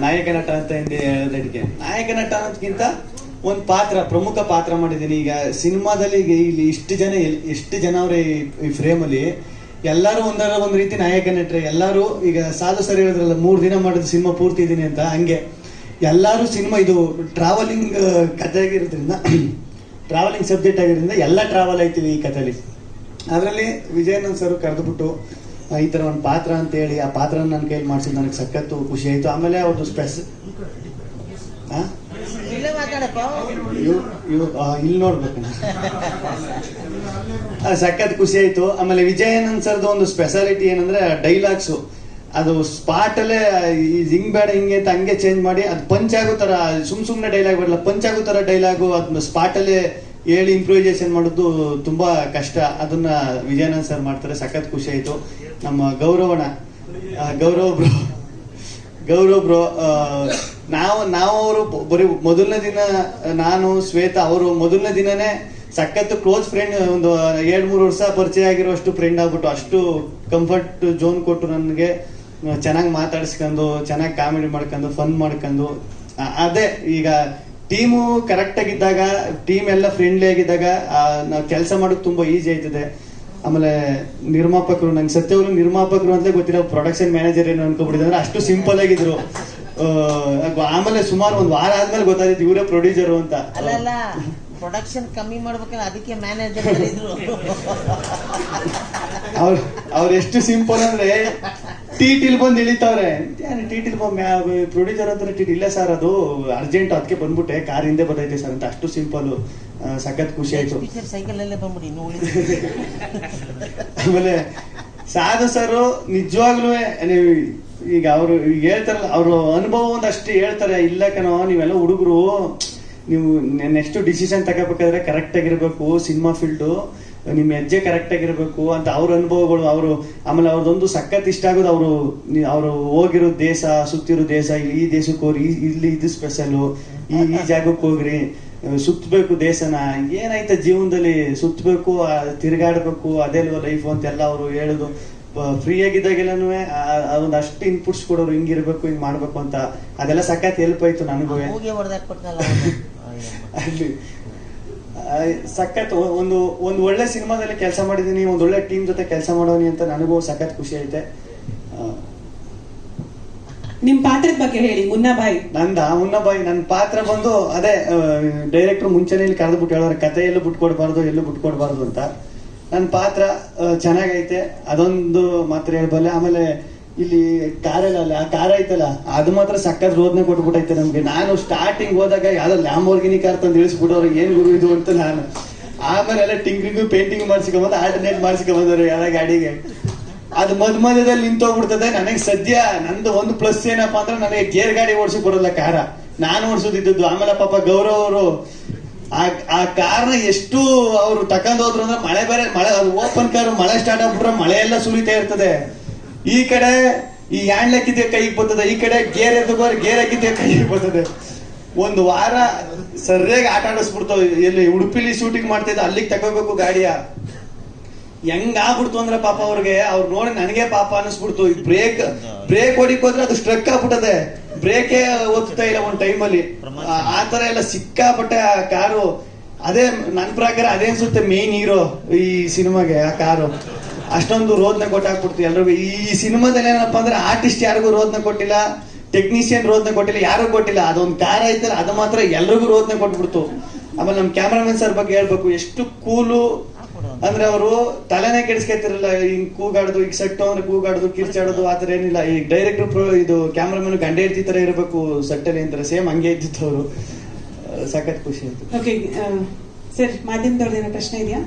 ನಾಯಕ ನಟ ಅಂತ ಹಿಂದೆ ಹೇಳೋದಕ್ಕೆ. ನಾಯಕ ನಟ ಅನ್ನೋದಕ್ಕಿಂತ ಒಂದು ಪಾತ್ರ, ಪ್ರಮುಖ ಪಾತ್ರ ಮಾಡಿದ್ದೀನಿ. ಈಗ ಸಿನಿಮಾದಲ್ಲಿ ಇಲ್ಲಿ ಇಷ್ಟು ಜನ ಎಷ್ಟು ಜನ ಅವ್ರೆ ಈ- ಫ್ರೇಮಲ್ಲಿ ಎಲ್ಲರೂ ಒಂದರ ಒಂದು ರೀತಿ ನಾಯಕ ನಟರೆ, ಎಲ್ಲರೂ ಈಗ ಸಾಧು ಸರಿ ಹೇಳಿದ್ರಲ್ಲ, ಮೂರು ದಿನ ಮಾಡಿದ ಸಿನಿಮಾ ಪೂರ್ತಿ ಇದ್ದೀನಿ ಅಂತ, ಹಂಗೆ. ಎಲ್ಲರೂ ಸಿನಿಮಾ ಇದು ಟ್ರಾವೆಲಿಂಗ್ ಕಥೆ ಆಗಿರೋದ್ರಿಂದ ಟ್ರಾವೆಲಿಂಗ್ ಸಬ್ಜೆಕ್ಟ್ ಆಗಿರೋದ್ರಿಂದ ಎಲ್ಲ ಟ್ರಾವೆಲ್ ಆಯ್ತೀವಿ ಈ ಕಥೆಲಿ ಅದರಲ್ಲಿ ವಿಜಯನಂದ್ ಸರ್ ಕರೆದುಬಿಟ್ಟು ಈ ತರ ಒಂದು ಪಾತ್ರ ಅಂತ ಹೇಳಿ ಆ ಪಾತ್ರ ನನ್ನ ಕೈಲಿ ಮಾಡಿಸಿ ನನಗೆ ಸಖತ್ತು ಖುಷಿ ಆಯ್ತು. ಆಮೇಲೆ ಅವ್ರದ್ದು ಸ್ಪೆಸ್ ಇಲ್ಲೇ ನೋಡ್ಬೇಕು ಸಖತ್ ಖುಷಿ ಆಯ್ತು. ಆಮೇಲೆ ವಿಜಯನಂದ್ ಸರ್ದು ಒಂದು ಸ್ಪೆಷಾಲಿಟಿ ಏನಂದ್ರೆ ಡೈಲಾಗ್ಸ್ ಅದು ಸ್ಪಾಟ್ ಅಲ್ಲೇ ಹಿಂಗ್ ಬೇಡ ಹಿಂಗೆ ಅಂತ ಹಂಗೆ ಚೇಂಜ್ ಮಾಡಿ ಅದು ಪಂಚ್ ಆಗೋ ತರ ಸುಮ್ ಸುಮ್ನೆ ಡೈಲಾಗ್ ಬರಲ್ಲ ಪಂಚ್ ಆಗೋ ತರ ಡೈಲಾಗು ಅದನ್ನ ಸ್ಪಾಟ್ ಅಲ್ಲೇ ಹೇಳಿ ಇಂಪ್ರೂವೈಸೇಷನ್ ಮಾಡೋದು ತುಂಬಾ ಕಷ್ಟ. ಅದನ್ನ ವಿಜಯನಂದ್ ಸರ್ ಮಾಡ್ತಾರೆ ಸಖತ್ ಖುಷಿ ಆಯ್ತು. ನಮ್ಮ ಗೌರವಣ ಗೌರವ ಬ್ರೋ ಗೌರವ ಬ್ರೋ ನಾವು ನಾವು ಅವರು ಬರೀ ಮೊದಲನೇ ದಿನ, ನಾನು, ಶ್ವೇತಾ, ಅವರು ಮೊದಲನೇ ದಿನನೇ ಸಖತ್ತು ಕ್ಲೋಸ್ ಫ್ರೆಂಡ್ ಒಂದು ಎರಡು ಮೂರು ವರ್ಷ ಪರಿಚಯ ಆಗಿರೋಷ್ಟು ಫ್ರೆಂಡ್ ಆಗ್ಬಿಟ್ಟು ಅಷ್ಟು ಕಂಫರ್ಟ್ ಜೋನ್ ಕೊಟ್ಟು ನನಗೆ ಚೆನ್ನಾಗಿ ಮಾತಾಡಿಸ್ಕೊಂಡು, ಚೆನ್ನಾಗಿ ಕಾಮಿಡಿ ಮಾಡ್ಕೊಂಡು ಫನ್ ಮಾಡ್ಕೊಂಡು ಅದೇ ಈಗ ಟೀಮು ಕರೆಕ್ಟ್ ಆಗಿದ್ದಾಗ ಟೀಮ್ ಎಲ್ಲ ಫ್ರೆಂಡ್ಲಿ ಆಗಿದ್ದಾಗ ನಾವು ಕೆಲಸ ಮಾಡೋದು ತುಂಬ ಈಸಿ ಆಯ್ತದೆ. ಆಮೇಲೆ ನಿರ್ಮಾಪಕರು ನಂಗೆ ಸತ್ಯವರು ನಿರ್ಮಾಪಕರು ಅಂತಲೇ ಗೊತ್ತಿಲ್ಲ ಪ್ರೊಡಕ್ಷನ್ ಮ್ಯಾನೇಜರ್ ಏನು ಅಂದ್ರೆ ಅಷ್ಟು ಸಿಂಪಲ್ ಆಗಿದ್ರು. ಆಮೇಲೆ ಸುಮಾರು ಒಂದು ವಾರ ಆದ್ಮೇಲೆ ಗೊತ್ತಾಯ್ತು ಇವರೇ ಪ್ರೊಡ್ಯೂಸರು ಅಂತ. ಅಲ್ಲ ಪ್ರೊಡಕ್ಷನ್ ಕಮ್ಮಿ ಮಾಡ್ಬೇಕಂದ್ರೆ ಅದಕ್ಕೆ ಮ್ಯಾನೇಜರ್ ಇದ್ರು. ಅವ್ರು ಅವ್ರು ಎಷ್ಟು ಸಿಂಪಲ್ ಅಂದ್ರೆ ಟಿಟಿಲ್ ಬಂದು ಇಳಿತಾವ್ರೆ. ಟಿಟಿಲ್ ಪ್ರೊಡ್ಯೂಸರ್ ಅಂತ ಟಿಟಿ ಇಲ್ಲ ಸರ್ ಅದು ಅರ್ಜೆಂಟ್ ಅದಕ್ಕೆ ಬಂದ್ಬಿಟ್ಟೆ. ಕಾರ್ ಹಿಂದೆ ಬರ್ತೈತೆ ಸರ್ ಅಂತ. ಅಷ್ಟು ಸಿಂಪಲ್ ಸಖತ್ ಖುಷಿ ಆಯ್ತು. ಸೈಕಲ್ ಅಲ್ಲೇ ಬಂದ್ಬಿಡಿ ಆಮೇಲೆ ಸಾಧು ಸರ್ ನಿಜವಾಗ್ಲೂ ನೀವು ಈಗ ಅವರು ಹೇಳ್ತಾರಲ್ಲ ಅವ್ರ ಅನುಭವ ಒಂದಷ್ಟು ಹೇಳ್ತಾರೆ. ಇಲ್ಲ ಕಣೋ ನೀವೆಲ್ಲ ಹುಡುಗರು ನೀವು ನೆಕ್ಸ್ಟ್ ಡಿಸಿಷನ್ ತಗೋಬೇಕಾದ್ರೆ ಕರೆಕ್ಟ್ ಆಗಿರ್ಬೇಕು ಸಿನಿಮಾ ಫೀಲ್ಡು ನಿಮ್ ಹೆಜ್ಜೆ ಕರೆಕ್ಟ್ ಆಗಿರ್ಬೇಕು ಅಂತ ಅವ್ರ ಅನುಭವಗಳು ಅವರು ಆಮೇಲೆ ಒಂದು ಸಖತ್ ಇಷ್ಟ ಆಗೋದು ಅವರು ಅವರು ಹೋಗಿರೋ ದೇಶ ಸುತ್ತಿರೋ ದೇಶ ಈ ದೇಶಕ್ಕೆ ಹೋಗ್ರಿ ಇಲ್ಲಿ ಇದು ಸ್ಪೆಷಲ್ ಈ ಈ ಜಾಗಕ್ಕೆ ಹೋಗ್ರಿ ಸುತ್ತಬೇಕು ದೇಶನ ಏನಾಯ್ತ ಜೀವನದಲ್ಲಿ ಸುತ್ತಬೇಕು ತಿರುಗಾಡ್ಬೇಕು ಅದೆಲ್ವ ಲೈಫ್ ಅಂತೆಲ್ಲ ಅವರು ಹೇಳೋದು. ಫ್ರೀ ಆಗಿದ್ದಾಗೆಲ್ಲನೂ ಅದೊಂದು ಅಷ್ಟು ಇನ್ಪುಟ್ಸ್ ಕೊಡೋರು ಹಿಂಗಿರ್ಬೇಕು ಹಿಂಗ್ ಮಾಡ್ಬೇಕು ಅಂತ ಅದೆಲ್ಲ ಸಖತ್ ಹೆಲ್ಪ್ ಆಯ್ತು ನನಗೂ. ಅಲ್ಲಿ ಸಖತ್ ಒಂದು ಒಂದು ಒಳ್ಳೆ ಸಿನಿಮಾದಲ್ಲಿ ಕೆಲಸ ಮಾಡಿದೀನಿ ಒಂದು ಒಳ್ಳೆ ಟೀಮ್ ಜೊತೆ ಕೆಲಸ ಮಾಡೋನಿ ಅಂತ ನನಗೂ ಸಖತ್ ಖುಷಿ ಐತೆ. ನಿಮ್ ಪಾತ್ರದ ಬಗ್ಗೆ ಹೇಳಿ ಮುನ್ನಾಬಾಯಿ ನಂದ? ಮುನ್ನಾಬಾಯಿ ನನ್ನ ಪಾತ್ರ ಬಂದು ಅದೇ ಡೈರೆಕ್ಟರ್ ಮುಂಚೆನೆ ಇಲ್ಲಿ ಕರೆದ್ಬಿಟ್ಟು ಹೇಳೋರು ಕತೆ ಎಲ್ಲೂ ಬಿಟ್ಕೊಡ್ಬಾರ್ದು ಎಲ್ಲೂ ಬಿಟ್ಕೊಡ್ಬಾರ್ದು ಅಂತ. ನನ್ನ ಪಾತ್ರ ಚೆನ್ನಾಗೈತೆ. ಅದೊಂದು ಮಾತ್ರ ಹೇಳ್ಬಲ್ಲೆ. ಆಮೇಲೆ ಇಲ್ಲಿ ಕಾರಲ್ಲ ಆ ಕಾರ ಐತಲ್ಲ, ಅದು ಮಾತ್ರ ಸಕ್ಕತ್ ರೋದನೆ ಕೊಟ್ಬಿಟ್ಟೈತೆ ನಮ್ಗೆ. ನಾನು ಸ್ಟಾರ್ಟಿಂಗ್ ಹೋದಾಗ ಯಾವ್ದೋ ಲ್ಯಾಂಬೋರ್ಗಿನಿ ಕಾರ್ ತಂದು ಇಳ್ಸಿ ಏನ್ ಗುರು ಇದು? ಅಂತ ನಾನು. ಆಮೇಲೆ ಎಲ್ಲ ಟಿಂಗ್ರಿಂಗು ಪೇಂಟಿಂಗ್ ಮಾಡ್ಸ್ಕೊಂಬಂದು ಆಲ್ಟರ್ನೇಟ್ ಮಾಡ್ಸ್ಕೊಂಬಂದವ್ರು ಯಾರ ಗಾಡಿಗೆ. ಅದು ಮದ್ ಮಧ್ಯದಲ್ಲಿ ನಿಂತೋಗ್ಬಿಡ್ತದೆ. ನನಗೆ ಸದ್ಯ ನಂದು ಒಂದು ಪ್ಲಸ್ ಏನಪ್ಪಾ ಅಂದ್ರೆ ನನಗೆ ಗೇರ್ ಗಾಡಿ ಓಡಿಸಿ ಬರೋಲ್ಲ ಕಾರ ನಾನು ಓಡಿಸೋದಿದ್ದದ್ದು ಆಮೇಲೆ ಪಾಪ ಗೌರವ್ ಅವರು, ಆ ಆ ಕಾರ್ನ ಎಷ್ಟು ಅವರು ತಕೊಂಡ್ ಹೋದ್ರು ಅಂದ್ರೆ ಮಳೆ ಬೇರೆ, ಮಳೆ ಓಪನ್ ಕಾರ್ ಮಳೆ ಸ್ಟಾರ್ಟ್ ಆಗ್ಬಿಟ್ರೆ ಮಳೆ ಎಲ್ಲ ಸುರಿತಾ ಇರ್ತದೆ. ಈ ಕಡೆ ಈ ಹ್ಯಾಂಡ್ ಕೈ ಬರ್ತದೆ, ಈ ಕಡೆ ಗೇರ್ ಎದ್ದು ಗೇರ್ ಹಾಕಿದ್ದೆ ಕೈ ಬರ್ತದೆ. ಒಂದು ವಾರ ಸರಿಯಾಗಿ ಆಟ ಆಡಿಸ್ಬಿಡ್ತಾವ, ಎಲ್ಲಿ ಉಡುಪಿಲಿ ಶೂಟಿಂಗ್ ಮಾಡ್ತಿದ್ದ, ಅಲ್ಲಿಗೆ ತಗೋಬೇಕು ಗಾಡಿಯ. ಹೆಂಗ್ ಆಗ್ಬಿಡ್ತು ಅಂದ್ರೆ ಪಾಪ ಅವ್ರಿಗೆ, ಅವ್ರು ನೋಡಿ ನನಗೆ ಪಾಪ ಅನಿಸ್ಬಿಡ್ತು. ಬ್ರೇಕ್ ಬ್ರೇಕ್ ಹೊಡಿಕ್ ಹೋದ್ರೆ ಅದು ಸ್ಟ್ರಕ್ ಆಗ್ಬಿಟ್ಟದೆ. ಬ್ರೇಕೇ ಓದ್ತಾ ಇಲ್ಲ ಒಂದ್ ಟೈಮಲ್ಲಿ ಆ ತರ ಎಲ್ಲ ಸಿಕ್ಕಾಪಟ್ಟೆ ಆ ಕಾರು. ಅದೇ, ನನ್ ಪ್ರಕಾರ ಅದೇ ಅನ್ಸುತ್ತೆ ಮೇನ್ ಹೀರೋ ಈ ಸಿನಿಮಾಗೆ, ಆ ಕಾರು. ಅಷ್ಟೊಂದು ರೋದ್ನ ಕೊಟ್ಟಾಕ್ಬಿಡ್ತೀವಿ ಎಲ್ರಿಗೂ. ಈ ಸಿನಿಮಾದಲ್ಲಿ ಏನಪ್ಪ ಅಂದ್ರೆ ಆರ್ಟಿಸ್ಟ್ ಯಾರಿಗೂ ರೋದ್ನ ಕೊಟ್ಟಿಲ್ಲ ಟೆಕ್ನಿಷಿಯನ್ ರೋದ್ನ ಕೊಟ್ಟಿಲ್ಲ ಯಾರು ಕೊಟ್ಟಿಲ್ಲ. ಅದೊಂದು ಕಾರ ಐತಲ್ಲ, ಅದು ಮಾತ್ರ ಎಲ್ರಿಗೂ ರೋದ್ನ ಕೊಟ್ಬಿಡ್ತು. ಆಮೇಲೆ ನಮ್ ಕ್ಯಾಮ್ರಾಮನ್ ಸರ್ ಬಗ್ಗೆ ಹೇಳ್ಬೇಕು, ಎಷ್ಟು ಕೂಲು ಅಂದ್ರೆ ಅವರು ತಲೆನೇ ಕೆಡಿಸ್ಕೊತಿರಲ್ಲ ಹಿಂಗ್ ಕೂಗಾಡೋದು, ಈಗ ಸೆಟ್ ಅಂದ್ರೆ ಕೂಗಾಡೋದು, ಕಿರ್ಚಾಡೋದು ಆತರ ಏನಿಲ್ಲ. ಈ ಡೈರೆಕ್ಟರ್ ಪ್ರೊ ಇದು ಕ್ಯಾಮ್ರಾಮನ್ ಗಂಡ ಇರ್ತಿ ತರ ಇರಬೇಕು ಸಟ್ಟಲ್ಲಿ ಅಂತಾರೆ ಸೇಮ್ ಹಂಗೆ ಇದ್ದಿತ್ತು ಅವರು. ಸಖತ್ ಖುಷಿ ಆಯ್ತು. ಓಕೆ ಸರ್, ಮಾಧ್ಯಮದವ್ರದ್ದು ಏನೋ ಪ್ರಶ್ನೆ ಇದೆಯಾ?